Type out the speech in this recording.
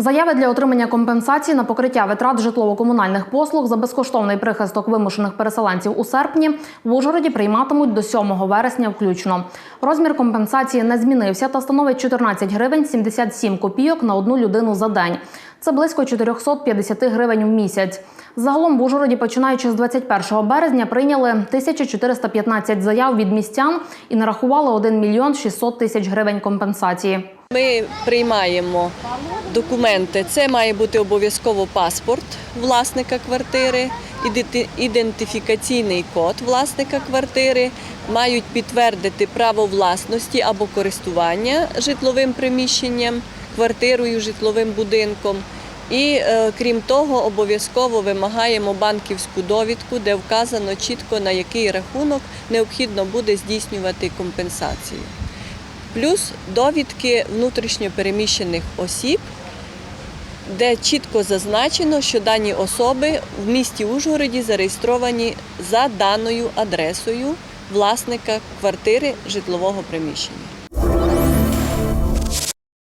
Заяви для отримання компенсації на покриття витрат житлово-комунальних послуг за безкоштовний прихисток вимушених переселенців у серпні в Ужгороді прийматимуть до 7 вересня включно. Розмір компенсації не змінився та становить 14 гривень 77 копійок на одну людину за день. Це близько 450 гривень в місяць. Загалом в Ужгороді, починаючи з 21 березня, прийняли 1415 заяв від містян і нарахували 1 мільйон 600 тисяч гривень компенсації. Ми приймаємо документи. Це має бути обов'язково паспорт власника квартири, ідентифікаційний код власника квартири, мають підтвердити право власності або користування житловим приміщенням, квартирою, житловим будинком. І е, крім того, обов'язково вимагаємо банківську довідку, де вказано чітко на який рахунок необхідно буде здійснювати компенсацію плюс довідки внутрішньопереміщених осіб, де чітко зазначено, що дані особи в місті Ужгороді зареєстровані за даною адресою власника квартири житлового приміщення.